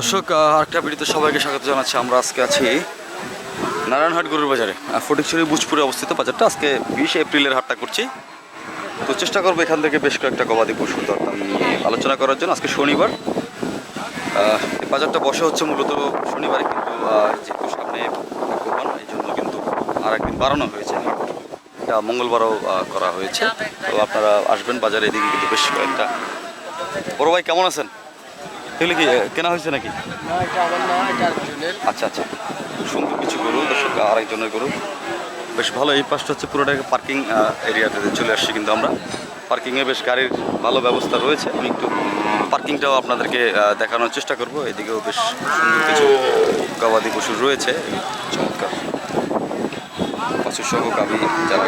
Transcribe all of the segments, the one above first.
দর্শক আরেকটা ভিডিওতে সবাইকে স্বাগত জানাচ্ছি। আমরা আজকে আছি নারায়ণহাট গরুর বাজারে। ফটিকছড়ি বুজপুরে অবস্থিত বাজারটা। আজকে বিশ এপ্রিলের হাটটা করছি। তো চেষ্টা করব এখান থেকে বেশ কয়েকটা গবাদি দরদাম নিয়ে আলোচনা করার জন্য। আজকে শনিবার। এই বাজারটা বসে হচ্ছে মূলত শনিবারে কিন্তু যেহেতু সামনে এই জন্য কিন্তু আর একদিন বাড়ানো হয়েছে। এটা মঙ্গলবারও করা হয়েছে। তো আপনারা আসবেন বাজারে, এদিকে কিন্তু বেশ কয়েকটা। বড় ভাই, কেমন আছেন? এগুলো কি কেনা হয়েছে নাকি? আচ্ছা আচ্ছা। সুন্দর কিছু গরু দর্শক আরেকজনের গরু। বেশ ভালো এই পাশটা হচ্ছে পুরোটা পার্কিং এরিয়াতে চলে আসছি কিন্তু আমরা। পার্কিংয়ে বেশ গাড়ির ভালো ব্যবস্থা রয়েছে। আমি একটু পার্কিংটাও আপনাদেরকে দেখানোর চেষ্টা করব। এদিকেও বেশ সুন্দর কিছু গবাদি পশু রয়েছে। চমৎকার। পশু সহ গাবি যারা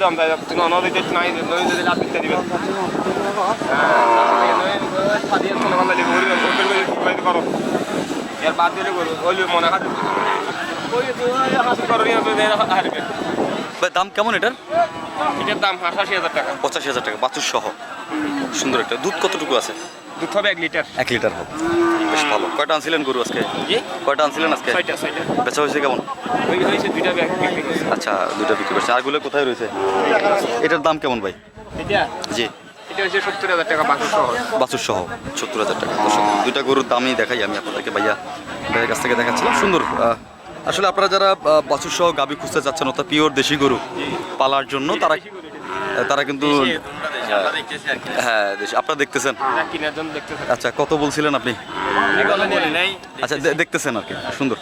দাম তাই তুমি নদীতে নাই নদীতে রাত দিতে দিবে করো এর বাদ দিলে করো ওই মনে হারবে দাম কেমন এটার এটার দাম আঠাশি হাজার টাকা। পঁচাশি হাজার টাকা বাছুর সহ সুন্দর একটা। দুধ কতটুকু আছে? দুধ হবে এক লিটার। এক লিটার হবে। বেশ ভালো। কয়টা আনছিলেন গরু আজকে? কয়টা আনছিলেন আজকে? বেচা হয়েছে কেমন? হয়েছে দুইটা আচ্ছা দুটা বিক্রি করছে। আরগুলো কোথায় রয়েছে? এটার দাম কেমন ভাই? জি। বাছুর সহ সত্তর হাজার টাকা দুইটা গরুর দামই দেখাই আমি আপনাদেরকে ভাইয়া ভাইয়ের কাছ থেকে দেখাচ্ছিলাম। সুন্দর আসলে আপনারা যারা বাছুর সহ গাবি খুঁজতে চাচ্ছেন অর্থাৎ পিওর দেশি গরু পালার জন্য তারা তারা কিন্তু হ্যাঁ আপনারা দেখতেছেন? আচ্ছা কত বলছিলেন আপনি? আচ্ছা দেখতেছেন আর কি সুন্দর।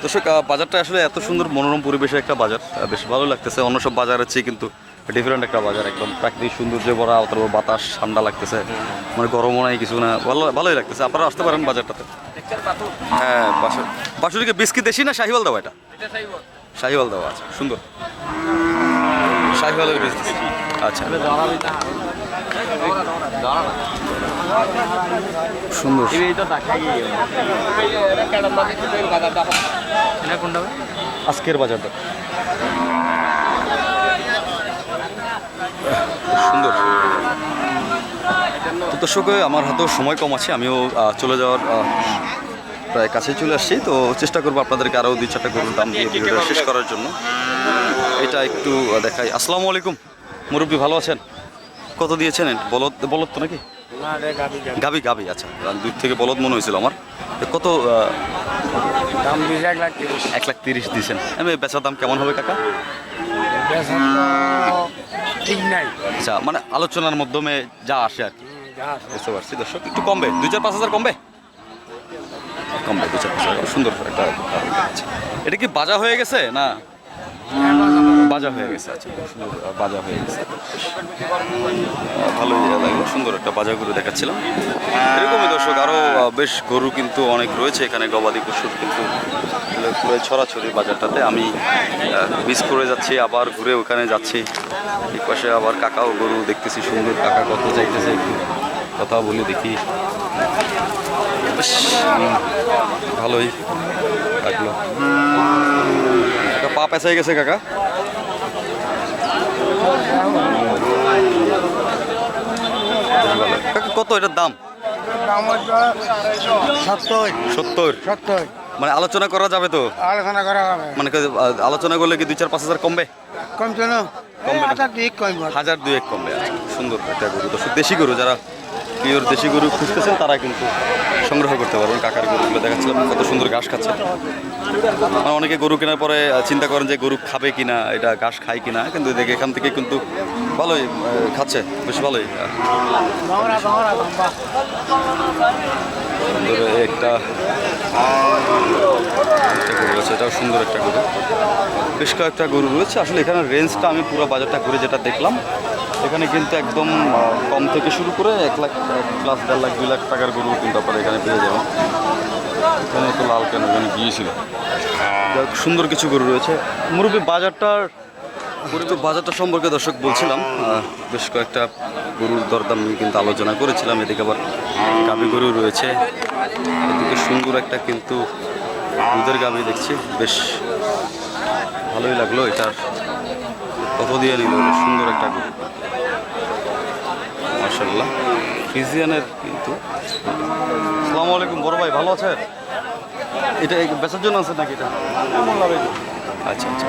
তো সে বাজারটা আসলে এত সুন্দর মনোরম পরিবেশের একটা বাজার বেশ ভালো লাগতেছে। অন্য সব বাজারের চেয়ে কিন্তু ডিফারেন্ট একটা বাজার একদম প্রাকৃতিক সৌন্দর্য ভরা অথবা বাতাস ঠান্ডা লাগতেছে। মানে গরমও নাই কিছু না ভালো ভালোই লাগতেছে। আপনারা আসতে পারেন বাজারটাতে। হ্যাঁ বাসুর বাসুরিকে বিস্কিট দেশি না শাহিওয়াল দেওয়া এটা? শাহিওয়াল। দেওয়া আছে সুন্দর। শাহিওয়ালের বিজনেস আচ্ছা। সুন্দর। আজকের বাজারটা। সুন্দর। তো দর্শক আমার হাতেও সময় কম আছে আমিও চলে যাওয়ার প্রায় কাছে চলে আসছি। তো চেষ্টা করব আপনাদেরকে আরও দুই চারটা গরুর দাম দিয়ে ভিডিওটা শেষ করার জন্য। এটা একটু দেখাই। আসসালামু আলাইকুম। মুরব্বী ভালো আছেন? কত দিয়েছেন? বলদ বলদ তো নাকি? গাবি গাবি আচ্ছা। দুই থেকে বলদ মনে হয়েছিল আমার। কত দাম এক লাখ তিরিশ। এক লাখ তিরিশ দিয়েছেন। আমি বেচার দাম কেমন হবে কাকা? ঠিক নাই। আচ্ছা মানে আলোচনার মাধ্যমে যা আসে আর কি। বুঝতে পারছি। দর্শক, একটু কমবে, দুই চার পাঁচ হাজার কমবে? কমবে, দুই চার পাঁচ হাজার। সুন্দর একটা আচ্ছা। এটা কি বাজা হয়ে গেছে না? বাজা হয়ে গেছে আচ্ছা। সুন্দর বাজা হয়ে গেছে। ভালোই লাগল, সুন্দর একটা বাজা গরু দেখাচ্ছিলাম। এরকমই দর্শক আরও বেশ গরু কিন্তু অনেক রয়েছে এখানে, গবাদি পশুর কিন্তু পুরো ছড়াছড়ি বাজারটাতে। আমি মিস করে যাচ্ছি, আবার ঘুরে ওখানে যাচ্ছি। এই পাশে আবার কাকাও গরু দেখতেছি, সুন্দর কাকা কত চাইতেছে। কথা বলি দেখি। ভালোই। লাগল পা পেঁচাই গেছে কাকা? কত এটার দাম? সত্তর। মানে আলোচনা করা যাবে তো? আলোচনা করা হবে। মানে আলোচনা করলে কি দুই চার পাঁচ হাজার কমবে? কমছে না। কমবে হাজার দুয়েক কমবে। আচ্ছা, সুন্দর একটা গরু। তো দেশি গরু যারা পিওর দেশি গরু খুঁজতেছেন, তারা কিন্তু সংগ্রহ করতে পারবেন কাকার গরুগুলো দেখাচ্ছিলাম কত সুন্দর ঘাস খাচ্ছে। মানে অনেকে গরু কেনার পরে চিন্তা করেন যে গরু খাবে কিনা, এটা ঘাস খায় কিনা, কিন্তু দেখে এখান থেকে কিন্তু ভালোই খাচ্ছে, বেশ ভালোই। সুন্দর একটা গরু আছে এটাও সুন্দর একটা গরু। বেশ কয়েকটা গরু রয়েছে। আসলে এখানে রেঞ্জটা আমি পুরো বাজারটা ঘুরে যেটা দেখলাম, এখানে কিন্তু একদম কম থেকে শুরু করে এক লাখ প্লাস দেড় লাখ, দুই লাখ টাকার গরু কিন্তু আপনারা এখানে পেয়ে যাবেন। এখানে তো লাল কেন এখানে গিয়েছিল। সুন্দর কিছু গরু রয়েছে। মুরব্বী বাজারটার মুরব্বী বাজারটা সম্পর্কে দর্শক বলছিলাম বেশ কয়েকটা গরুর দরদাম নিয়ে কিন্তু আলোচনা করেছিলাম এদিকে আবার গাভী গরু রয়েছে এদিকে সুন্দর একটা কিন্তু দুধের গাভী দেখছি বেশ ভালোই লাগল এটার কত দিয়ে নিল সুন্দর একটা গরু। মার্শাল্লাহ ফিজিয়ানের কিন্তু। আসসালামু আলাইকুম বড় ভাই ভালো আছেন? এটা বেচার জন্য আছে নাকি এটা? আচ্ছা আচ্ছা।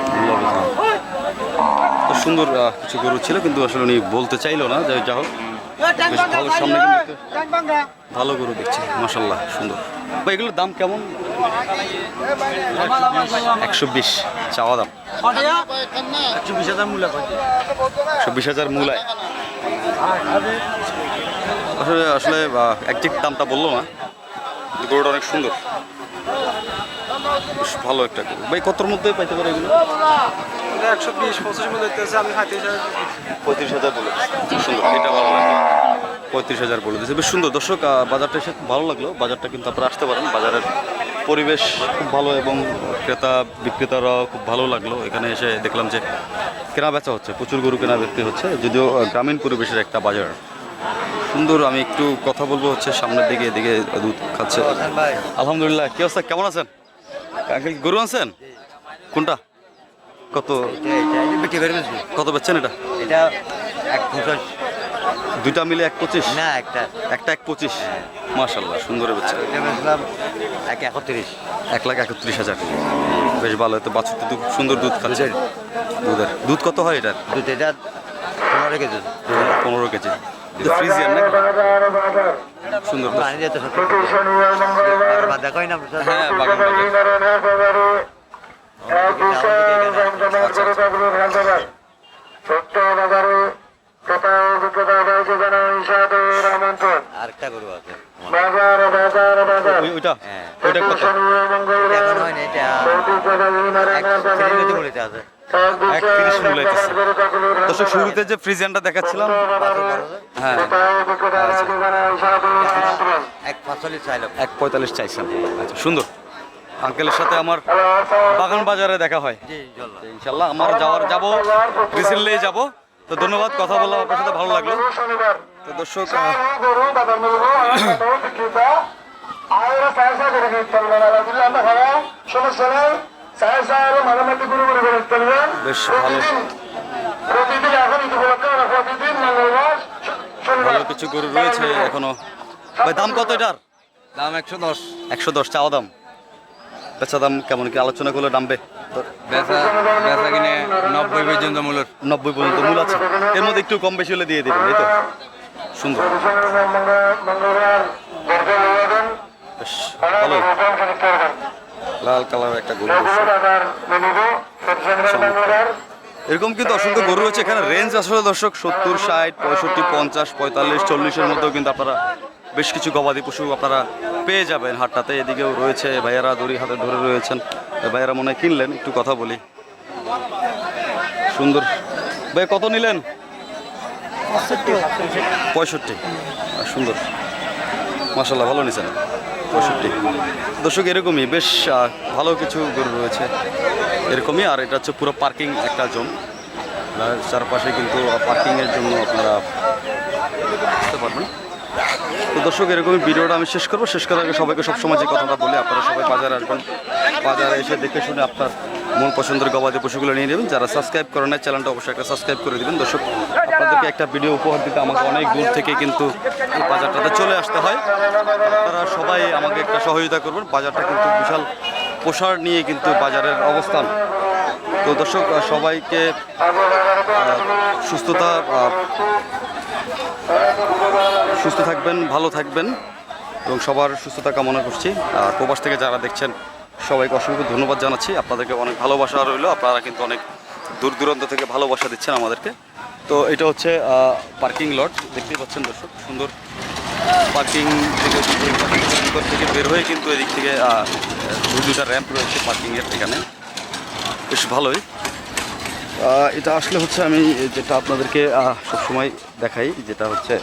তো সুন্দর কিছু গরু ছিল কিন্তু আসলে উনি বলতে চাইলো না যাই যা হোক। বেশ ভালো সামনে কিন্তু একটা ভালো গরু দেখছি মাসাল্লাহ সুন্দর। ভাই এগুলোর দাম কেমন? একশো বিশ চাওয়া দাম। একশো বিশ হাজার মূলায়। আসলে আসলে একজ্যাক্ট দামটা বলল না গরুটা অনেক সুন্দর। বেশ ভালো একটা গরু। ভাই কতর মধ্যে পাইতে পারে এগুলো? একশো বিশ পঁচিশ মধ্যে দিতেছে আমি হাতে পঁয়ত্রিশ হাজার বলে সুন্দর। এটা ভালো লাগল। পঁয়ত্রিশ হাজার বলে দিয়েছে বেশ সুন্দর। দর্শক বাজারটা এসে ভালো লাগল। বাজারটা কিন্তু আপনারা আসতে পারেন। বাজারের পরিবেশ খুব ভালো এবং ক্রেতা বিক্রেতারাও খুব ভালো লাগল। এখানে এসে দেখলাম যে কেনা বেচা হচ্ছে। প্রচুর গরু কেনা বিক্রি হচ্ছে। যদিও গ্রামীণ পরিবেশের একটা বাজার। সুন্দর। আমি একটু কথা বলব হচ্ছে সামনের দিকে এদিকে দুধ খাচ্ছে। আলহামদুলিল্লাহ। কি অবস্থা? কেমন আছেন? আঙ্কেল গরু আছেন কোনটা? কত? কত বেচছেন এটা? এটা এক পঞ্চাশ দুইটা মিলে এক পঁচিশ? না একটা। একটা এক পঁচিশ? মাশাল্লাহ সুন্দর আর বেচছে এক একত্রিশ। এক লাখ একত্রিশ হাজার। বেশ ভালো তো বাছুর তো সুন্দর দুধ খাচ্ছে। দুধের। দুধ কত হয় এটার? দুধ এটা পনেরো কেজি। পনেরো কেজি। ফ্রিজিয়ার না সুন্দর হ্যাঁ বাগান বাগান। আরেকটা গরু আছে ওই ওইটা? হ্যাঁ। ওইটা কত এখন হয় না এটা এক আছে। এক মূলাইতেছে দর্শক শুরুতে যে ফ্রিজিয়ানটা দেখাচ্ছিলাম হ্যাঁ। এক পঁয়তাল্লিশ চাইছেন। আচ্ছা সুন্দর। আঙ্কেলের সাথে আমার বাগান বাজারে দেখা হয়। ইনশাল্লাহ। আমার যাওয়ার যাব রিসেন্টলি যাব। তো ধন্যবাদ কথা বললাম আপনার সাথে ভালো লাগল। তো দর্শক আহ, বেশ ভালো। প্রতিদিন এখন ঈদ উপলক্ষে আমরা প্রতিদিন মঙ্গলবার ভালো কিছু গরু রয়েছে এখনও। ভাই দাম কত এটার? দাম একশো দশ। একশো দশ চাওয়া দাম। বেচা দাম কেমন কি? আলোচনা করলে নামবে। বেচা বেচা কিনে নব্বই পর্যন্ত নব্বই পর্যন্ত মূল আছে। এর মধ্যে একটু কম বেশি হলে দিয়ে দেবেন এই তো। সুন্দর। বেশ ভালো লাল কালার একটা গরু এরকম কিন্তু অসংখ্য গরু রয়েছে। এখানে রেঞ্জ আসলে দর্শক সত্তর ষাট পঁয়ষট্টি পঞ্চাশ পঁয়তাল্লিশ চল্লিশের মধ্যেও কিন্তু আপনারা বেশ কিছু গবাদি পশু আপনারা পেয়ে যাবেন হাটটাতে। এদিকেও রয়েছে ভাইয়ারা দড়ি হাতে ধরে রয়েছেন। ভাইয়ারা মনে হয় কিনলেন একটু কথা বলি। সুন্দর। ভাই কত নিলেন? পঁয়ষট্টি। আর সুন্দর। মাসাল্লাহ ভালো নিছেন। পঁয়ষট্টি। দর্শক, এরকমই, বেশ ভালো কিছু গরু রয়েছে। এরকমই, আর এটা হচ্ছে পুরো পার্কিং একটা জোন। চারপাশে কিন্তু পার্কিংয়ের জন্য আপনারা বুঝতে পারবেন। তো দর্শক, এরকমই ভিডিওটা আমি শেষ করব। শেষ করার আগে সবাইকে সবসময় যে কথাটা বলি, আপনারা সবাই বাজারে আসবেন। বাজারে এসে দেখে শুনে আপনার মন পছন্দের গবাদি পশুগুলো নিয়ে নেবেন। যারা সাবস্ক্রাইব করেন না চ্যানেলটা অবশ্যই একটা সাবস্ক্রাইব করে দেবেন। দর্শক আপনাদেরকে একটা ভিডিও উপহার দিতে আমাকে অনেক দূর থেকে কিন্তু বাজারটাতে চলে আসতে হয়। আপনারা সবাই আমাকে একটা সহযোগিতা করবেন। বাজারটা কিন্তু বিশাল প্রসার নিয়ে কিন্তু বাজারের অবস্থান। তো দর্শক সবাইকে সুস্থতা সুস্থ থাকবেন ভালো থাকবেন এবং সবার সুস্থতা কামনা করছি। আর প্রবাস থেকে যারা দেখছেন সবাইকে অসংখ্য ধন্যবাদ জানাচ্ছি। আপনাদেরকে অনেক ভালোবাসা রইল। আপনারা কিন্তু অনেক দূর দূরান্ত থেকে ভালোবাসা দিচ্ছেন আমাদেরকে। তো এটা হচ্ছে পার্কিং লট দেখতেই পাচ্ছেন দর্শক সুন্দর পার্কিং থেকে ভিতর থেকে বের হয়ে কিন্তু এদিক থেকে দুই দুটা র্যাম্প রয়েছে পার্কিংয়ের এখানে। বেশ ভালোই। এটা আসলে হচ্ছে আমি যেটা আপনাদেরকে সবসময় দেখাই যেটা হচ্ছে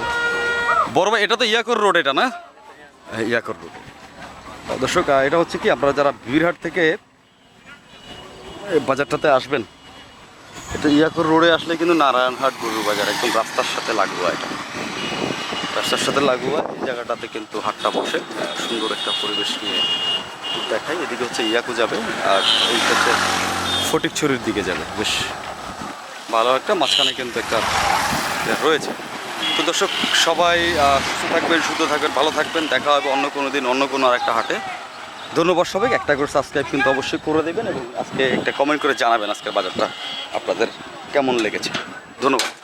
বড় ভাই এটা তো ইয়াকর রোড এটা না? হ্যাঁ, ইয়াকর রোড দর্শক এটা হচ্ছে কি আপনারা যারা বীরহাট থেকে বাজারটাতে আসবেন এটা ইয়াকুর রোডে আসলে কিন্তু নারায়ণহাট গরুর বাজার একদম রাস্তার সাথে লাগোয়া এটা। রাস্তার সাথে লাগোয়া, এই জায়গাটাতে কিন্তু হাটটা বসে সুন্দর একটা পরিবেশ নিয়ে দেখাই এদিকে হচ্ছে ইয়াকু যাবে, আর এই হচ্ছে ফটিকছড়ির দিকে যাবে। বেশ ভালো একটা, মাঝখানে কিন্তু একটা রয়েছে। তো দর্শক, সবাই সুস্থ থাকবেন সুস্থ থাকবেন, ভালো থাকবেন, দেখা হবে অন্য কোনো দিন, অন্য কোনো আর একটা হাটে। ধন্যবাদ সবাই একটা করে সাবস্ক্রাইব কিন্তু অবশ্যই করে দেবেন এবং আজকে একটা কমেন্ট করে জানাবেন আজকের বাজারটা আপনাদের কেমন লেগেছে। ধন্যবাদ।